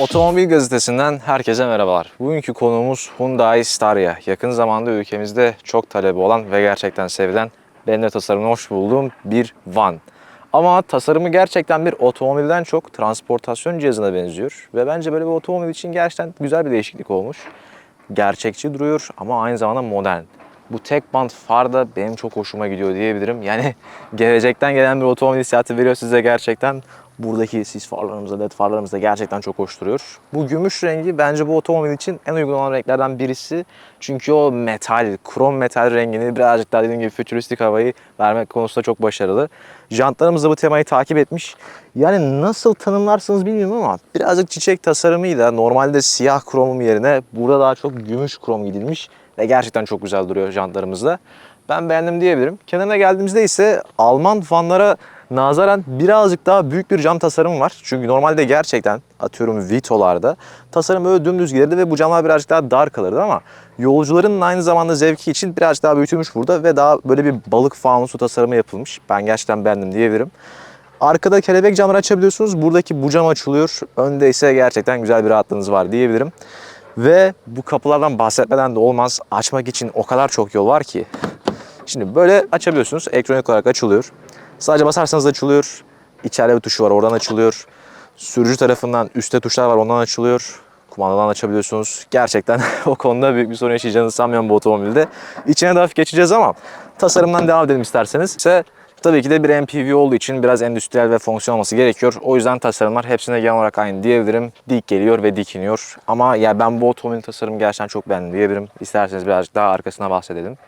Otomobil gazetesinden herkese merhabalar. Bugünkü konuğumuz Hyundai Staria. Yakın zamanda ülkemizde çok talebi olan ve gerçekten sevilen benim de tasarımını hoş bulduğum bir van. Ama tasarımı gerçekten bir otomobilden çok transportasyon cihazına benziyor. Ve bence böyle bir otomobil için gerçekten güzel bir değişiklik olmuş. Gerçekçi duruyor ama aynı zamanda modern. Bu tek bant far da benim çok hoşuma gidiyor diyebilirim. Yani gelecekten gelen bir otomobil hissiyatı veriyor size gerçekten. Buradaki sis farlarımızda, led farlarımızda gerçekten çok hoş duruyor. Bu gümüş rengi bence bu otomobil için en uygun olan renklerden birisi. Çünkü o metal, krom metal rengini birazcık daha dediğim gibi fütüristik havayı vermek konusunda çok başarılı. Jantlarımız da bu temayı takip etmiş. Yani nasıl tanımlarsınız bilmiyorum ama birazcık çiçek tasarımıyla normalde siyah kromum yerine burada daha çok gümüş krom gidilmiş ve gerçekten çok güzel duruyor jantlarımızda. Ben beğendim diyebilirim. Kenarına geldiğimizde ise Alman fanlara nazaran birazcık daha büyük bir cam tasarım var. Çünkü normalde gerçekten atıyorum Vito'larda tasarım böyle dümdüz gelirdi ve bu camlar birazcık daha dar kalırdı ama yolcuların aynı zamanda zevki için birazcık daha büyütülmüş burada ve daha böyle bir balık fanusu tasarımı yapılmış. Ben gerçekten beğendim diyebilirim. Arkada kelebek camları açabiliyorsunuz. Buradaki bu cam açılıyor. Önde ise gerçekten güzel bir rahatlığınız var diyebilirim. Ve bu kapılardan bahsetmeden de olmaz. Açmak için o kadar çok yol var ki. Şimdi böyle açabiliyorsunuz. Elektronik olarak açılıyor. Sadece basarsanız açılıyor. İçeride bir tuşu var oradan açılıyor. Sürücü tarafından üstte tuşlar var ondan açılıyor. Kumandadan açabiliyorsunuz. Gerçekten o konuda büyük bir sorun yaşayacağınızı sanmıyorum bu otomobilde. İçine de hafif geçeceğiz ama tasarımdan devam edelim isterseniz. İşte tabii ki de bir MPV olduğu için biraz endüstriyel ve fonksiyon olması gerekiyor. O yüzden tasarımlar hepsine genel olarak aynı diyebilirim. Dik geliyor ve dikiniyor. Ama ya ben bu otomobilin tasarımı gerçekten çok beğendim diyebilirim. İsterseniz birazcık daha arkasına bahsedelim.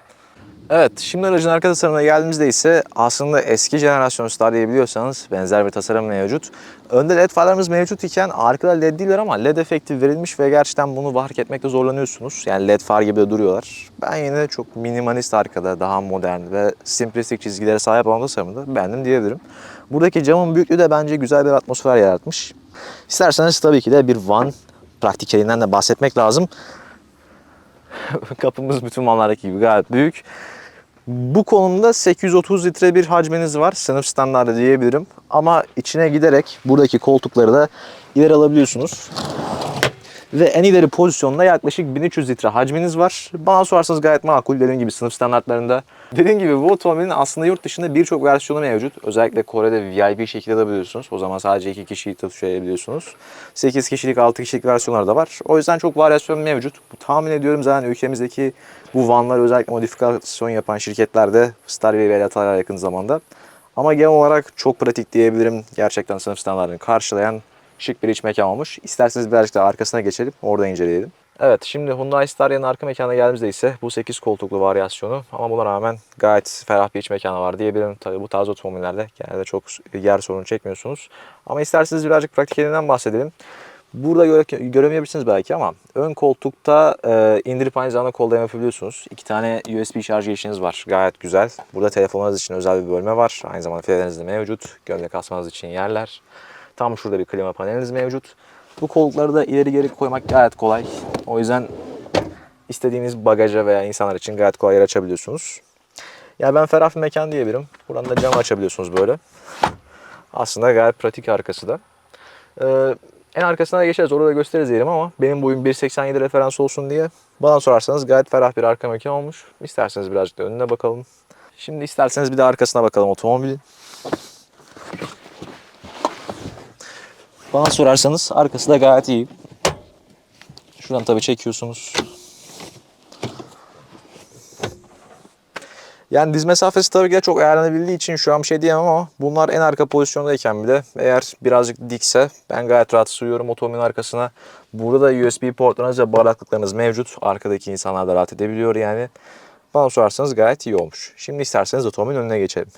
Evet, şimdi aracın arka tasarımına geldiğimizde ise aslında eski jenerasyon Star diyebiliyorsanız benzer bir tasarım mevcut. Önde led farlarımız mevcut iken arkada led değiller ama led efekti verilmiş ve gerçekten bunu fark etmekte zorlanıyorsunuz. Yani led far gibi de duruyorlar. Ben yine de çok minimalist arkada, daha modern ve simplistik çizgilere sahip olan tasarımda beğendim diyebilirim. Buradaki camın büyüklüğü de bence güzel bir atmosfer yaratmış. İsterseniz tabii ki de bir van praktikeliğinden de bahsetmek lazım. Kapımız bütün vanlardaki gibi gayet büyük. Bu konumda 830 litre bir hacminiz var. Sınıf standartı diyebilirim. Ama içine giderek buradaki koltukları da ileri alabiliyorsunuz. Ve en ileri pozisyonda yaklaşık 1300 litre hacminiz var. Bana sorarsanız gayet makul dediğim gibi sınıf standartlarında. Dediğim gibi bu otomobilin aslında yurt dışında birçok versiyonu mevcut. Özellikle Kore'de VIP şekilde alabiliyorsunuz. O zaman sadece 2 kişiyi taşıyabiliyorsunuz. 8 kişilik 6 kişilik versiyonlar da var. O yüzden çok varyasyon mevcut. Tahmin ediyorum zaten ülkemizdeki bu vanları özellikle modifikasyon yapan şirketlerde Starway ve Lata'ya yakın zamanda. Ama genel olarak çok pratik diyebilirim. Gerçekten sınıf standartlarını karşılayan şık bir iç mekan olmuş. İsterseniz birazcık daha arkasına geçelim. Orada inceleyelim. Evet şimdi Hyundai Staria'nın arka mekanına geldiğimizde ise bu 8 koltuklu varyasyonu ama buna rağmen gayet ferah bir iç mekanı var diyebilirim. Tabii bu tarz otomobillerde genelde çok yer sorunu çekmiyorsunuz. Ama isterseniz birazcık pratik elinden bahsedelim. Burada göre, göremeyebilirsiniz belki ama ön koltukta e, indirip aynı zamanda kolda yapabiliyorsunuz. İki tane USB şarj girişiniz var. Gayet güzel. Burada telefonunuz için özel bir bölme var. Aynı zamanda fileleriniz mevcut. Gömlek asmanız için yerler. Tam şurada bir klima paneliniz mevcut. Bu koltukları da ileri geri koymak gayet kolay. O yüzden istediğiniz bagaja veya insanlar için gayet kolay yer açabiliyorsunuz. Yani ben ferah bir mekan diyebilirim. Buradan da cam açabiliyorsunuz böyle. Aslında gayet pratik arkası da. Ee, en arkasına da geçeriz. Orada da gösteririz diyelim ama benim boyum 1.87 referans olsun diye bana sorarsanız gayet ferah bir arka mekan olmuş. İsterseniz birazcık da önüne bakalım. Şimdi isterseniz bir de arkasına bakalım otomobilin. Bana sorarsanız arkası da gayet iyi. Şuradan tabii çekiyorsunuz. Yani diz mesafesi tabii ki de çok ayarlanabildiği için şu an bir şey diyemem ama bunlar en arka pozisyondayken bile eğer birazcık dikse ben gayet rahat sığıyorum otomobilin arkasına. Burada da USB portlarınız ve bardaklıklarınız mevcut. Arkadaki insanlar da rahat edebiliyor yani. Bana sorarsanız gayet iyi olmuş. Şimdi isterseniz otomobilin önüne geçelim.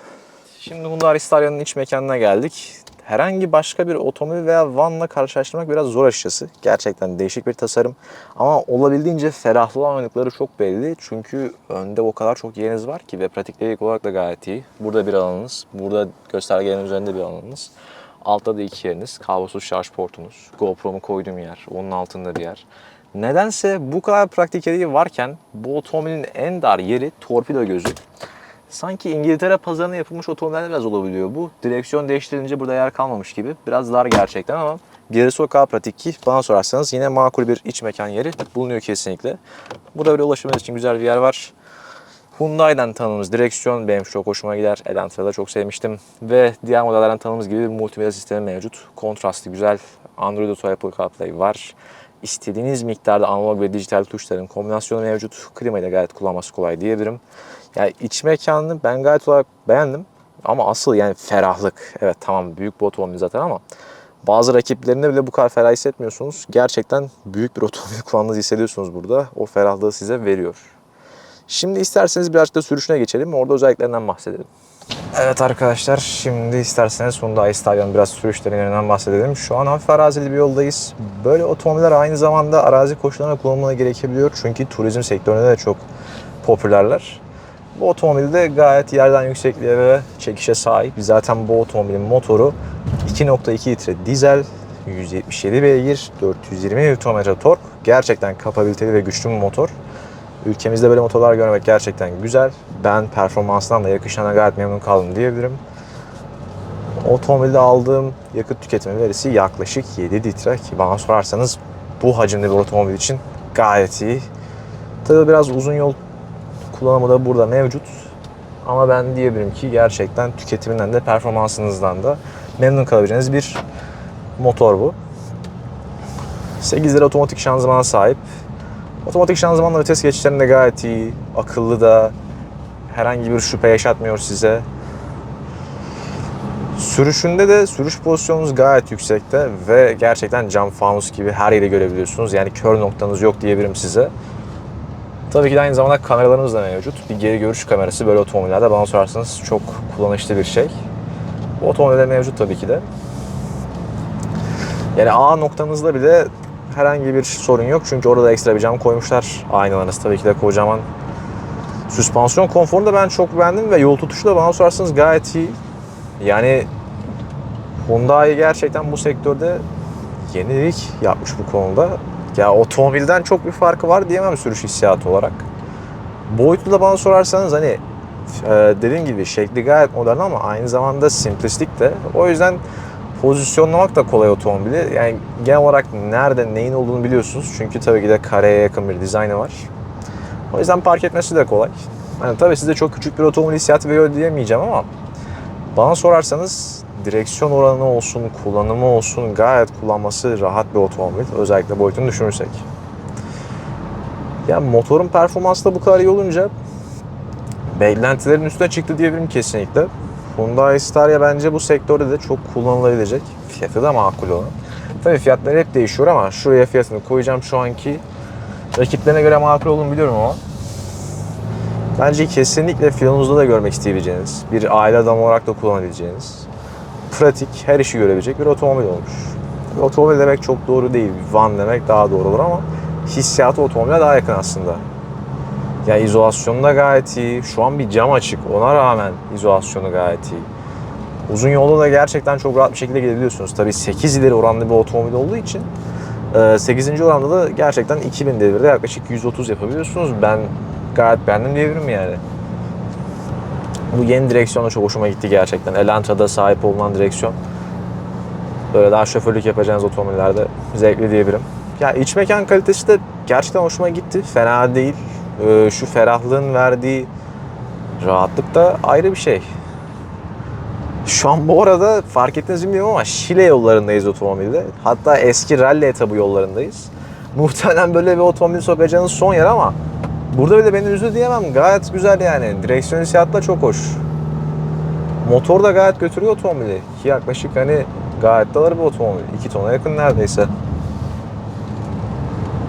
Şimdi Hyundai Staria'nın iç mekanına geldik. Herhangi başka bir otomobil veya vanla karşılaştırmak biraz zor açıkçası. Gerçekten değişik bir tasarım. Ama olabildiğince ferahlı olanlıkları çok belli. Çünkü önde o kadar çok yeriniz var ki ve pratiklik olarak da gayet iyi. Burada bir alanınız, burada göstergelerin üzerinde bir alanınız. Altta da iki yeriniz, kablosuz şarj portunuz, GoPro'mu koyduğum yer, onun altında bir yer. Nedense bu kadar pratikliği varken bu otomobilin en dar yeri torpido gözü. Sanki İngiltere pazarına yapılmış otomobillerde biraz olabiliyor bu. Direksiyon değiştirince burada yer kalmamış gibi. Biraz dar gerçekten ama gerisi o kadar pratik ki bana sorarsanız yine makul bir iç mekan yeri bulunuyor kesinlikle. Burada böyle ulaşımınız için güzel bir yer var. Hyundai'den tanıdığımız direksiyon benim çok hoşuma gider. Elantra'da çok sevmiştim. Ve diğer modellerden tanıdığımız gibi bir multimedya sistemi mevcut. Kontrastlı güzel. Android Auto Apple CarPlay var. İstediğiniz miktarda analog ve dijital tuşların kombinasyonu mevcut. Klimayı da gayet kullanması kolay diyebilirim. Yani iç mekanını ben gayet olarak beğendim. Ama asıl yani ferahlık. Evet tamam büyük bir otomobil zaten ama bazı rakiplerinde bile bu kadar ferah hissetmiyorsunuz. Gerçekten büyük bir otomobil kullandığınızı hissediyorsunuz burada. O ferahlığı size veriyor. Şimdi isterseniz birazcık da sürüşüne geçelim. Orada özelliklerinden bahsedelim. Evet arkadaşlar şimdi isterseniz Hyundai Staria'nın biraz sürüşlerinden bahsedelim. Şu an hafif arazili bir yoldayız. Böyle otomobiller aynı zamanda arazi koşullarına kullanılmaya gerekebiliyor. Çünkü turizm sektöründe de çok popülerler. Bu otomobil de gayet yerden yüksekliğe ve çekişe sahip. Zaten bu otomobilin motoru 2.2 litre dizel, 177 beygir, 420 Nm tork. Gerçekten kapabiliteli ve güçlü bir motor. Ülkemizde böyle motorlar görmek gerçekten güzel. Ben performansından da yakışana gayet memnun kaldım diyebilirim. Otomobilde aldığım yakıt tüketimi verisi yaklaşık 7 litre ki bana sorarsanız bu hacimde bir otomobil için gayet iyi. Tabii biraz uzun yol kullanımı da burada mevcut. Ama ben diyebilirim ki gerçekten tüketiminden de performansınızdan da memnun kalabileceğiniz bir motor bu. 8 lira otomatik şanzımana sahip. Otomatik şanzımanla vites geçişlerinde gayet iyi, akıllı da herhangi bir şüphe yaşatmıyor size. Sürüşünde de sürüş pozisyonunuz gayet yüksekte ve gerçekten cam fanus gibi her yeri görebiliyorsunuz. Yani kör noktanız yok diyebilirim size. Tabii ki de aynı zamanda kameralarımız da mevcut. Bir geri görüş kamerası böyle otomobillerde bana sorarsanız çok kullanışlı bir şey. Bu otomobilde mevcut tabii ki de. Yani A noktanızda bile herhangi bir sorun yok. Çünkü orada ekstra bir cam koymuşlar. Aynalarınız tabii ki de kocaman. Süspansiyon konforunu da ben çok beğendim ve yol tutuşu da bana sorarsanız gayet iyi. Yani Hyundai gerçekten bu sektörde yenilik yapmış bu konuda. Ya otomobilden çok bir farkı var diyemem sürüş hissiyatı olarak. Boyutu da bana sorarsanız hani e, dediğim gibi şekli gayet modern ama aynı zamanda simplistik de. O yüzden pozisyonlamak da kolay otomobili. Yani genel olarak nerede neyin olduğunu biliyorsunuz. Çünkü tabii ki de kareye yakın bir dizaynı var. O yüzden park etmesi de kolay. Yani tabii size çok küçük bir otomobil hissiyatı veriyor diyemeyeceğim ama bana sorarsanız direksiyon oranı olsun, kullanımı olsun gayet kullanması rahat bir otomobil. Özellikle boyutunu düşünürsek. Yani motorun performansı da bu kadar iyi olunca beklentilerin üstüne çıktı diyebilirim kesinlikle. Hyundai Staria bence bu sektörde de çok kullanılabilecek. Fiyatı da makul olan. Tabii fiyatlar hep değişiyor ama şuraya fiyatını koyacağım şu anki rakiplerine göre makul olduğunu biliyorum ama bence kesinlikle filonuzda da görmek isteyebileceğiniz, bir aile adamı olarak da kullanabileceğiniz, pratik, her işi görebilecek bir otomobil olmuş. Otomobil demek çok doğru değil, van demek daha doğru olur ama hissiyatı otomobile daha yakın aslında. Yani izolasyonu da gayet iyi. Şu an bir cam açık. Ona rağmen izolasyonu gayet iyi. Uzun yolda da gerçekten çok rahat bir şekilde gidebiliyorsunuz. Tabii 8 ileri oranlı bir otomobil olduğu için 8. oranda da gerçekten 2000 devirde yaklaşık 130 yapabiliyorsunuz. Ben gayet beğendim diyebilirim yani. Bu yeni direksiyon da çok hoşuma gitti gerçekten. Elantra'da sahip olunan direksiyon. Böyle daha şoförlük yapacağınız otomobillerde zevkli diyebilirim. Ya iç mekan kalitesi de gerçekten hoşuma gitti. Fena değil. Ee, şu ferahlığın verdiği rahatlık da ayrı bir şey. Şu an bu arada fark ettiniz mi bilmiyorum ama Şile yollarındayız otomobilde. Hatta eski rally etabı yollarındayız. Muhtemelen böyle bir otomobil sokacağınız son yer ama burada bile beni üzdü diyemem. Gayet güzel yani. Direksiyon hissiyatı da çok hoş. Motor da gayet götürüyor otomobili. Ki yaklaşık hani gayet de ağır bir otomobil. 2 tona yakın neredeyse.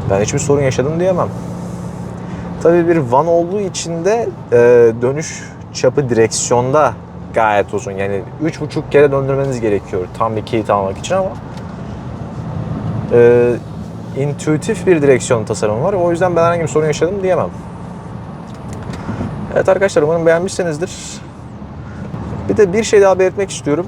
Ben hiçbir sorun yaşadım diyemem. Tabii bir van olduğu için de e, dönüş çapı direksiyonda gayet uzun. Yani 3,5 kere döndürmeniz gerekiyor tam bir keyif almak için ama e, intuitif bir direksiyon tasarımı var. O yüzden ben herhangi bir sorun yaşadım diyemem. Evet arkadaşlar umarım beğenmişsinizdir. Bir de bir şey daha belirtmek istiyorum.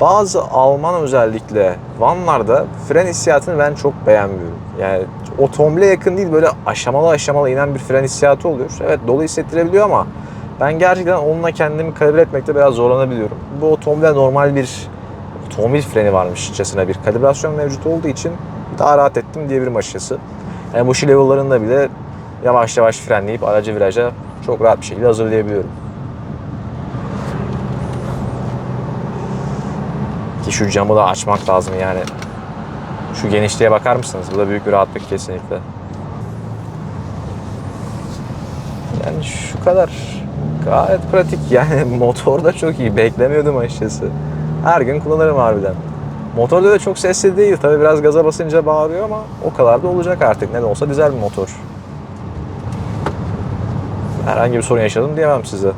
Bazı Alman özellikle vanlarda fren hissiyatını ben çok beğenmiyorum. Yani otomobile yakın değil böyle aşamalı aşamalı inen bir fren hissiyatı oluyor. Evet dolu hissettirebiliyor ama Ben gerçekten onunla kendimi kalibre etmekte biraz zorlanabiliyorum. Bu otomobilde normal bir otomobil freni varmışçasına bir kalibrasyon mevcut olduğu için daha rahat ettim diyebilirim açıkçası. Yani bu level'larında bile yavaş yavaş frenleyip aracı viraja çok rahat bir şekilde hazırlayabiliyorum. Ki şu camı da açmak lazım yani. Şu genişliğe bakar mısınız? Bu da büyük bir rahatlık kesinlikle. Yani şu kadar gayet pratik yani motor da çok iyi beklemiyordum açıkçası. Her gün kullanırım harbiden. Motorda da çok sesli değil tabi biraz gaza basınca bağırıyor ama o kadar da olacak artık ne de olsa dizel bir motor. Herhangi bir sorun yaşadım diyemem size.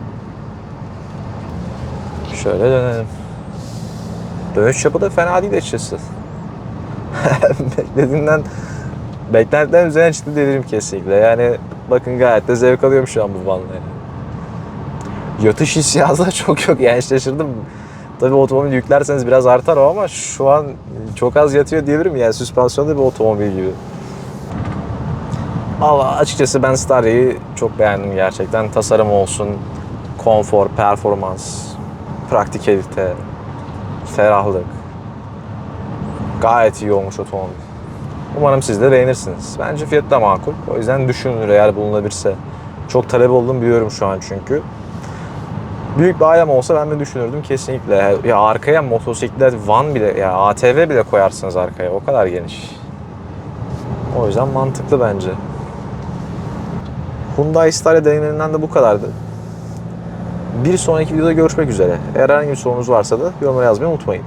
Şöyle dönelim. Dönüş çapı da fena değil açıkçası. Beklediğimden beklentilerin üzerine çıktı diyebilirim kesinlikle. Yani bakın gayet de zevk alıyorum şu an bu vanla yani. Yatış hissiyatı çok yok yani şaşırdım. Tabii otomobil yüklerseniz biraz artar o ama şu an çok az yatıyor diyebilirim yani süspansiyonda bir otomobil gibi. Allah açıkçası ben Staria'yı çok beğendim gerçekten. Tasarım olsun, konfor, performans, praktikalite, ferahlık. Gayet iyi olmuş otomobil. Umarım siz de beğenirsiniz. Bence fiyatı da makul. O yüzden düşünülür eğer bulunabilirse. Çok talep olduğunu biliyorum şu an çünkü. Büyük bir ailem olsa ben de düşünürdüm kesinlikle. Ya arkaya motosiklet, van bile, ya ATV bile koyarsınız arkaya. O kadar geniş. O yüzden mantıklı bence. Hyundai Staria deneyimlerinden de bu kadardı. Bir sonraki videoda görüşmek üzere. Eğer herhangi bir sorunuz varsa da yorumlara yazmayı unutmayın.